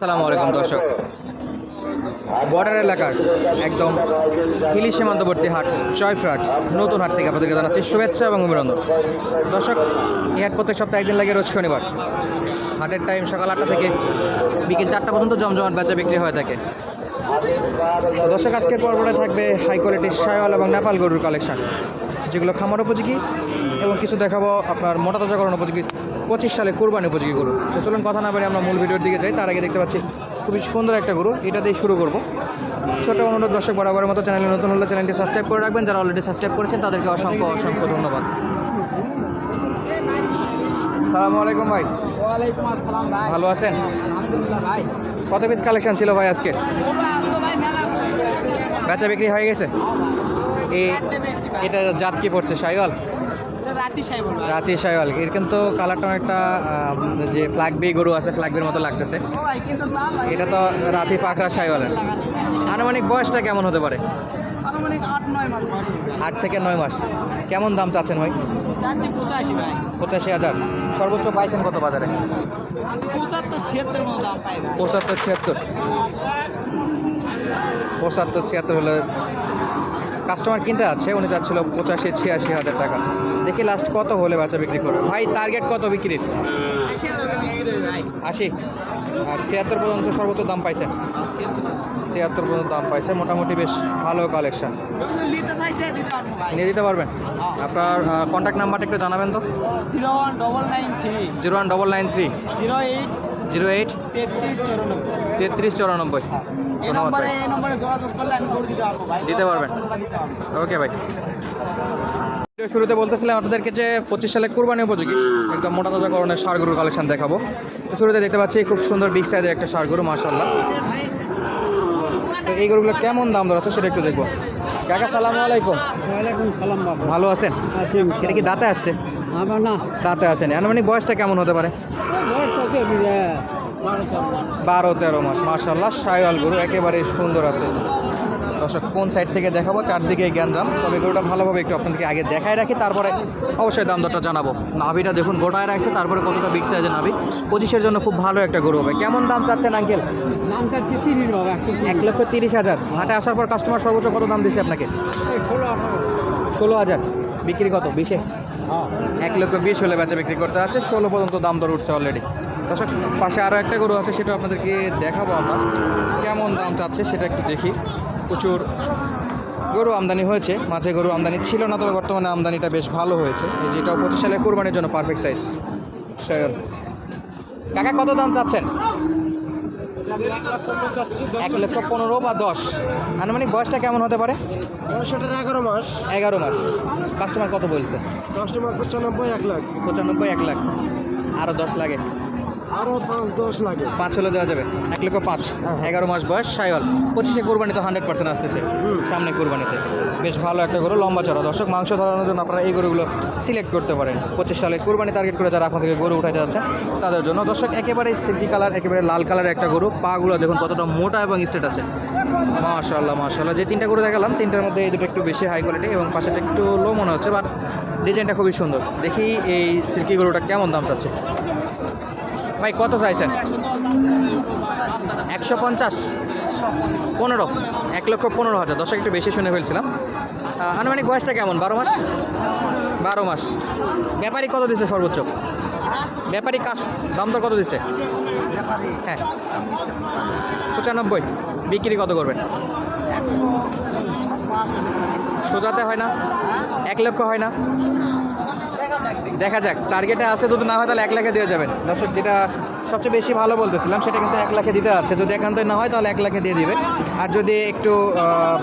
সালামু আলাইকুম, দর্শক। বর্ডার এলাকার একদম হিলি সীমান্তবর্তী হাট জয়ফ্রাট নতুন হাট থেকে আপনাদেরকে জানাচ্ছি শুভেচ্ছা এবং অভিনন্দন। দর্শক, এই হাট প্রত্যেক সপ্তাহে একদিন লাগে রোজ শনিবার। হাটের টাইম সকাল আটটা থেকে বিকেল চারটা পর্যন্ত জমজমাট বেচা বিক্রি হয়ে থাকে। তো দর্শক আজকের পর্বটা থাকবে হাই কোয়ালিটির সায়ল এবং নেপাল গরুর কালেকশন যেগুলো খামার উপযোগী এবং কিছু দেখাবো আপনার মোটা তাজাকরণ উপযোগী পঁচিশ সালে কোরবানি উপযোগী গরু। তো চলুন কথা না বলে আমরা মূল ভিডিওর দিকে যাই। তার আগে দেখতে পাচ্ছি খুবই সুন্দর একটা গরু। এটা দিয়ে শুরু করব। ছোটো অনুরোধ দর্শক বরাবরের মতো চ্যানেলে নতুন হলে চ্যানেলটি সাবস্ক্রাইব করে রাখবেন। যারা অলরেডি সাবস্ক্রাইব করেছেন তাদেরকে অসংখ্য অসংখ্য ধন্যবাদ। সালামু আলাইকুম ভাই। ওয়ালাইকুম আসসালাম ভাই। ভালো আছেন? আলহামদুলিল্লাহ ভাই। কত পিস কালেকশন ছিল ভাই আজকে? বেচা বিক্রি হয়ে গেছে? এই এটা জাত কি পড়ছে সাইওয়াল? রাতি সাইওয়াল। এর কিন্তু কালারটা একটা যে ফ্ল্যাগ বি গরু আছে ফ্ল্যাগ বির মতো লাগতেছে। এটা তো রাতি পাখরা সাইওয়ালের। আনুমানিক বয়সটা কেমন হতে পারে? আট থেকে নয় মাস। কেমন দাম চাচ্ছেন ভাই। পঁচাশি হাজার। সর্বোচ্চ পাইছেন কত বাজারে? পঁচাত্তর ছিয়াত্তর দাম পঁচাত্তর ছিয়াত্তর। হলে কাস্টমার কিনতে আছে উনি চাচ্ছিল পঁচাশি ছিয়াশি হাজার টাকা। দেখি লাস্ট কত হলে বাচ্চা বিক্রি করবে? ভাই টার্গেট কত বিক্রির? আশি বিক্রি আশি। আর ছিয়াত্তর পর্যন্ত সর্বোচ্চ দাম পাইছে ছিয়াত্তর পর্যন্ত দাম পাইছে। মোটামুটি বেশ ভালো কালেকশন নিয়ে দিতে পারবেন? আপনার কন্ট্যাক্ট নাম্বারটা একটু জানাবেন তো? Zero one double nine three zero one double nine three zero eight zero eight তেত্রিশ চৌরানব্বই। তেত্রিশ চৌরানব্বই এই ধন্যবাদ দিতে পারবেন? ওকে ভাই। শুরুতে বলতেছিলাম আপনাদেরকে যে পঁচিশ সালে কুরবানি উপযোগী। একদম মোটা তাজা করণের সার গরুর কালেকশন দেখাবো। তো শুরুতে দেখতে পাচ্ছি খুব সুন্দর বিগ সাইজের একটা সার গরু মার্শাল্লাহ তো এই গরুগুলো কেমন দাম দর আছে সেটা একটু দেখব। কাকা সালাম আলাইকুম। সালাম ভালো আছেন? এটা কি দাঁতে আসছে? না। দাঁতে আসেন আনুমানিক বয়সটা কেমন হতে পারে? বারো তেরো। মাস মার্শাল্লাহ সায়ল গরু একেবারে সুন্দর আছে। দর্শক কোন সাইড থেকে দেখাবো? চারদিকে গ্যাঞ্জাম। তবে গরুটা ভালোভাবে একটু আপনাদেরকে আগে দেখায় রাখি তারপরে অবশ্যই দাম দরটা জানাব। নাভিটা দেখুন গোটায় রাখছে তারপরে কতটা বিগ সাইজের নাভি। পঁচিশের জন্য খুব ভালো একটা গরু হবে। কেমন দাম চাচ্ছেন আঙ্কেল চাচ্ছি তিরিশ এক লক্ষ তিরিশ হাজার। হাটে আসার পর কাস্টমার সর্বোচ্চ কত দাম দিচ্ছে আপনাকে? ষোলো ষোলো হাজার। বিক্রি কত? বিশে? এক লক্ষ বিশ হলে বেচা বিক্রি করতে আছে ষোলো পর্যন্ত দাম দর উঠছে অলরেডি দর্শক পাশে আরও একটা গরু আছে সেটা আপনাদেরকে দেখাবো আমরা। কেমন দাম চাচ্ছে সেটা একটু দেখি। প্রচুর গরু আমদানি হয়েছে মাঝে গরু আমদানি ছিল না তবে বর্তমানে আমদানিটা বেশ ভালো হয়েছে। এই যেটা পঁচিশ সালে কোরবানির জন্য পারফেক্ট সাইজ শয়র কাকা কত দাম চাচ্ছেন? এক লক্ষ পনেরো বা দশ। আনুমানিক বয়সটা কেমন হতে পারে? বয়সটা এগারো মাস। এগারো মাস। কাস্টমার কত বলছে? কাস্টমার পঁচানব্বই এক লাখ। পঁচানব্বই এক লাখ। আরও দশ লাগে। আরও পাঁচ দশ লাগে। পাঁচ হলে দেওয়া যাবে। এক লক্ষ পাঁচ। এগারো মাস বয়স সাইওয়াল। পঁচিশে কোরবানি তো হান্ড্রেড পার্সেন্ট আসতেছে। সামনে কোরবানিতে। বেশ ভালো একটা গরু লম্বা চড়া। দর্শক মাংস ধরানোর জন্য আপনারা এই গরুগুলো সিলেক্ট করতে পারেন। পঁচিশ সালে কোরবানি টার্গেট করে যারা আপনার থেকে গরু উঠাতে যাচ্ছেন তাদের জন্য। দর্শক একেবারে সিল্কি কালার একেবারে লাল কালারের একটা গরু। পাগুলো দেখুন কতটা মোটা এবং স্টেট আছে। মাশাল্লাহ মাশাল্লাহ যে তিনটা গরু দেখালাম তিনটার মধ্যে এই দুটো একটু বেশি হাই কোয়ালিটি এবং পাশেটা একটু লো মনে হচ্ছে বাট ডিজাইনটা খুবই সুন্দর। দেখি এই সিল্কি গরুটা কেমন দাম চাচ্ছে? ভাই, কত চাইছেন? একশো পঞ্চাশ। পনেরো। এক লক্ষ পনেরো হাজার। দশক একটু বেশি শুনে ফেলছিলাম। আনুমানিক বয়সটা কেমন? বারো মাস? বারো মাস। ব্যাপারী কত দিচ্ছে সর্বোচ্চ? ব্যাপারী কাস দাম দর কত দিচ্ছে? হ্যাঁ। পঁচানব্বই। বিক্রি কত করবেন? সোজাতে হয় না এক লক্ষ হয় না। দেখা যাক টার্গেটে আছে যদি না হয় তাহলে এক লাখে দিয়ে যাবেন। দর্শক যেটা সবচেয়ে বেশি ভালো বলতেছিলাম সেটা কিন্তু এক লাখে দিতে আছে। যদি একান্তই না হয় তাহলে এক লাখে দিয়ে দিবে আর যদি একটু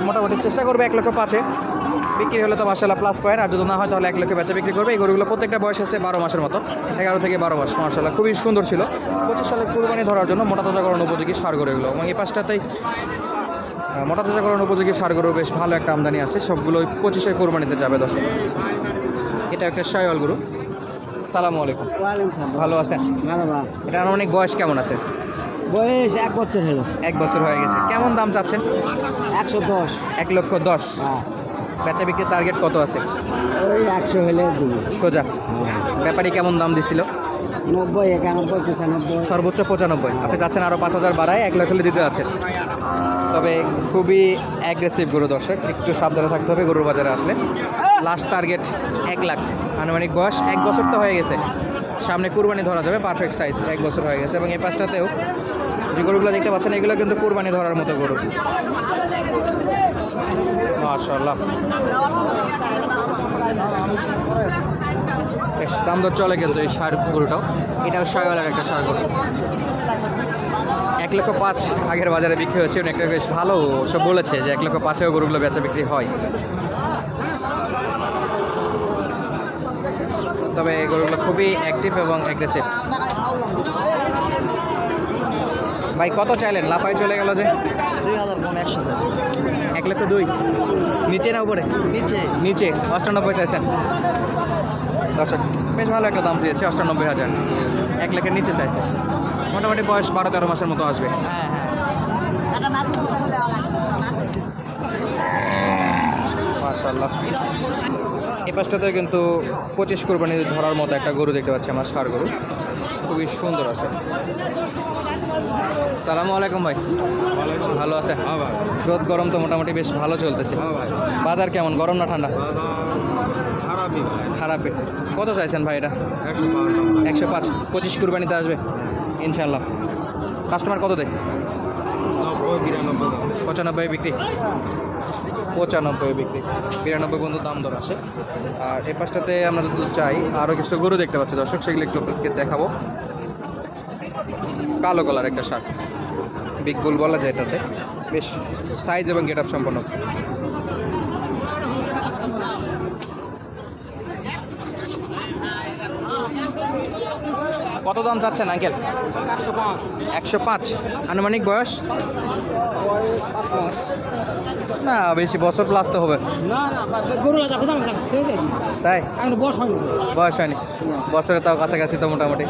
মোটামুটি চেষ্টা করবে এক লক্ষ পাঁচে বিক্রি হলে তো মার্শাল্লাহ প্লাস পয়েন্ট আর যদি না হয় তাহলে এক লক্ষ বেচা বিক্রি করবে। এই গরুগুলো প্রত্যেকটা বয়স আছে বারো মাসের মতো এগারো থেকে বারো মাস মার্শাল্লাহ খুবই সুন্দর ছিল। পঁচিশ সালে কুরবানি ধরার জন্য মোটা তাজাকরণ উপযোগী সার গরু এগুলো এবং এই পাশটাতেই আহ, মোটা তাজাকরণ উপযোগী সার গরু বেশ ভালো একটা আমদানি আছে। সবগুলো পঁচিশে কোরবানিতে যাবে দর্শক। এটা একটা শয়াল গরু। সালামু আলাইকুম। ভালো আছেন? এটা অনেক বয়স কেমন আছে? বয়স এক বছর হলো। এক বছর হয়ে গেছে। কেমন দাম চাচ্ছেন? একশো দশ। এক লক্ষ দশ। হ্যাঁ। বেচা বিক্রির টার্গেট কত আছে? ওই একশো হলে সোজা। ব্যাপারী কেমন দাম দিছিল? নব্বই, একানব্বই, পঁচানব্বই। সর্বোচ্চ পঁচানব্বই। আপনি চাচ্ছেন আরও পাঁচ হাজার বাড়ায় এক লাখ হলে দিতে যাচ্ছেন। তবে খুবই অ্যাগ্রেসিভ গরু দর্শক, একটু সাবধানে থাকতে হবে গরুর বাজারে আসলে। লাস্ট টার্গেট এক লাখ। আনুমানিক বয়স এক বছর তো হয়ে গেছে। সামনে কুরবানি ধরা যাবে পারফেক্ট সাইজ এক বছর হয়ে গেছে। এবং এই পাশটাতেও যে গরুগুলো দেখতে পাচ্ছেন, এগুলো কিন্তু কুরবানি ধরার মতো গরু। মাশাল্লাহ বেশ দাম দর চলে কিন্তু এই সার গরুটাও এটাও শয়ওয়ালার একটা সার গরু এক লক্ষ পাঁচ আগের বাজারে বিক্রি হচ্ছে উনি একটা বেশ ভালো সব বলেছে যে এক লক্ষ পাঁচেও গরুগুলো বেচা বিক্রি হয়। তবে এই গরুগুলো খুবই অ্যাক্টিভ এবং অ্যাগ্রেসিভ ভাই কত চাইলেন? লাফাই চলে গেল যে। দুই হাজার একশো এক লক্ষ দুই। নিচে না উপরে? নিচে। নিচে অষ্টানব্বই চাইছেন। দর্শক বেশ ভালো একটা দাম চেয়েছে অষ্টানব্বই হাজার। এক লাখের নিচে চাইছে। মোটামুটি বয়স বারো তেরো মাসের মতো আসবে। হ্যাঁ মাশাল্লাহ এই পাশটাতে কিন্তু পঁচিশ কোরবানি ধরার মতো একটা গরু দেখতে পাচ্ছি আমার সার গরু। খুবই সুন্দর আছে। সালামু আলাইকুম ভাই। ভালো আছে হ্যাঁ রোদ গরম তো মোটামুটি বেশ ভালো চলতেছে। হ্যাঁ বাজার কেমন? গরম না ঠান্ডা? খারাপে কত চাইছেন ভাই এটা? একশো পাঁচ। পঁচিশ কুরবানিতে আসবে? ইনশাল্লাহ কাস্টমার কত দেয়? পঁচানব্বই বিক্রি? পঁচানব্বই বিক্রি। বিরানব্বই বন্ধু দাম দর আসে আর এ পাশটাতে আমরা যদি চাই আরও কিছু গরু দেখতে পাচ্ছি। দর্শক সেগুলো একটু আপনাদেরকে দেখাবো। কালো কালার একটা শার্ট। বিগ বুল বলা যায় এটাতে। বেশ সাইজ এবং গেট আপ সম্পন্ন। কত দাম চাচ্ছেন আঙ্কেল? একশো পাঁচ। আনুমানিক বয়স? না বেশি বছর প্লাস তো হবে। তাই? বয়স হয়নি। বছরে তাও কাছাকাছি তো মোটামুটি।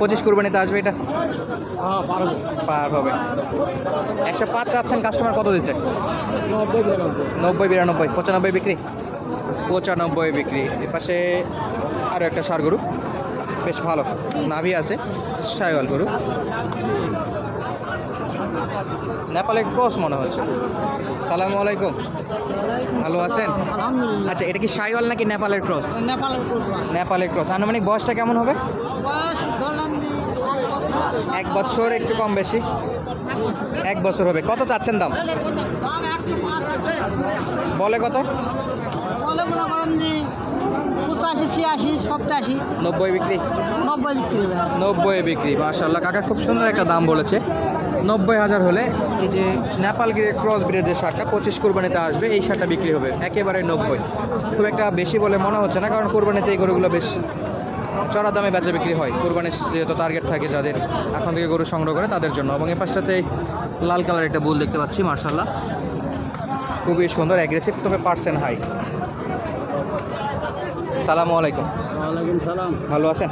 পঁচিশ কুরবানিতে আসবে এটা? হ্যাঁ পার হবে। একশো পাঁচ চাচ্ছেন কাস্টমার কত দিচ্ছে? নব্বই বিরানব্বই। নব্বই বিরানব্বই। পঁচানব্বই বিক্রি? পঁচানব্বই বিক্রি। এপাশে আরও একটা সার গরু। বেশ ভালো। নাভি আছে সাইওয়াল গরু। নেপালের ক্রস মনে হচ্ছে। সালামু আলাইকুম। ভালো আছেন? আচ্ছা এটা কি সাইওয়াল নাকি নেপালের ক্রস? নেপালের কুরবান নেপালের ক্রস। আনুমানিক বয়সটা কেমন হবে? এক বছর। একটু কম বেশি। এক বছর হবে। কত চাচ্ছেন দাম? বলে কত? বলে মনে করেন যে পঁচাশি ছিয়াশি সপ্তাশি নব্বই বিক্রি? নব্বই বিক্রি নব্বই বিক্রি মাশাল্লাহ কাকা খুব সুন্দর একটা দাম বলেছে। নব্বই হাজার হলে এই যে নেপাল গ্রেড ক্রস ব্রিডের যে শার্টটা পঁচিশ কোরবানিতে আসবে এই শার্টটা বিক্রি হবে একেবারে নব্বই। খুব একটা বেশি বলে মনে হচ্ছে না কারণ কোরবানিতে এই গরুগুলো বেশ চড়া দামে বেচা বিক্রি হয়। কোরবানির যেহেতু টার্গেট থাকে যাদের এখন থেকে গরু সংগ্রহ করে তাদের জন্য। এবং এই পাশটাতে লাল কালার একটা বুল দেখতে পাচ্ছি মার্শাল্লাহ খুবই সুন্দর অ্যাগ্রেসিভ তবে পার্সেন্ট হাই সালামু আলাইকুম। ওয়ালাইকুম সালাম। ভালো আছেন?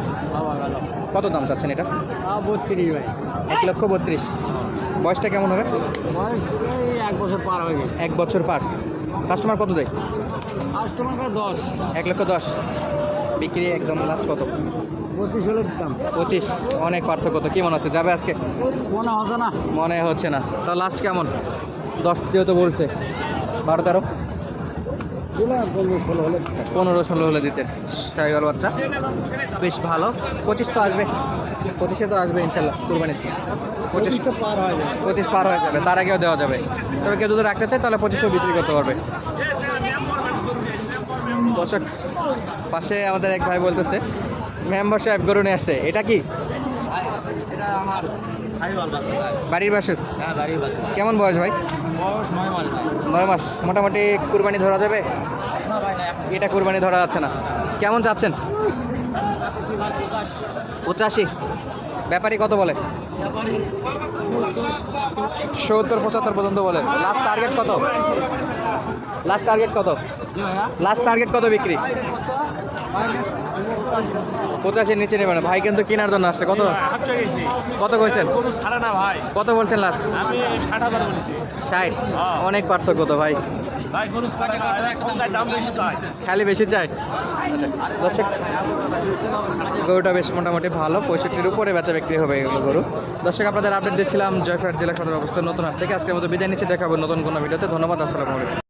কত দাম চাচ্ছেন এটা? বত্রিশ ভাই। এক লক্ষ বত্রিশ। বয়সটা কেমন হবে? বয়স এই এক বছর পার হয়ে গেছে। এক বছর পার। কাস্টমার কত দেয়? কাস্টমার দশ। এক লক্ষ দশ। বিক্রি একদম লাস্ট কত? পঁচিশ হলে দিতাম। পঁচিশ। অনেক পার্থক্য তো। কি মনে হচ্ছে? যাবে আজকে? মনে হতো না। মনে হচ্ছে না। তা লাস্ট কেমন? দশ যেহেতু বলছে। বারো তেরো? পনেরো ষোলো হলে দিতে সাইগল বাচ্চা। বেশ ভালো। পঁচিশ তো আসবে। পঁচিশে তো আসবে ইনশাল্লাহ কুরবানির পঁচিশ পঁচিশ তো পার হয়ে যাবে। পঁচিশ পার হয়ে যাবে। তার আগেও দেওয়া যাবে। তবে কেউ যদি রাখতে চাই তাহলে পঁচিশও বিক্রি করতে পারবে। দর্শক, পাশে আমাদের এক ভাই বলতেছে, মেম্বার সাহেব গরু নিয়ে আসছে, এটা কি? বাড়ির বাসুর? কেমন বয়স ভাই? নয় মাস। মোটামুটি কুরবানি ধরা যাবে? এটা কুরবানি ধরা যাচ্ছে না। কেমন পঁচাশি পঁচাশি। ব্যাপারী কত বলে? সত্তর, পঁচাত্তর পর্যন্ত বলে। লাস্ট টার্গেট কত? লাস্ট টার্গেট কত? লাস্ট টার্গেট কত বিক্রি? পঁচাশির নিচে নেবে না। ভাই কিন্তু কেনার জন্য আসছে। কত? কত কইছেন? কত বলছেন লাস্ট ষাট। অনেক পার্থক্য তো ভাই। খালি বেশি চাই আচ্ছা দর্শক, গরুটা বেশ মোটামুটি ভালো। পঁয়ষট্টির উপরে বেচা বিক্রি হবে এগুলো গরু। দর্শক, আপনাদের আপডেট দিচ্ছিলাম। জয়ফ্রাট জেলা সদর অবস্থান নতুন হাট থেকে। আজকের মতো বিদায় নিচ্ছি। দেখাবো নতুন কোনো ভিডিওতে। ধন্যবাদ, আসসালামু আলাইকুম।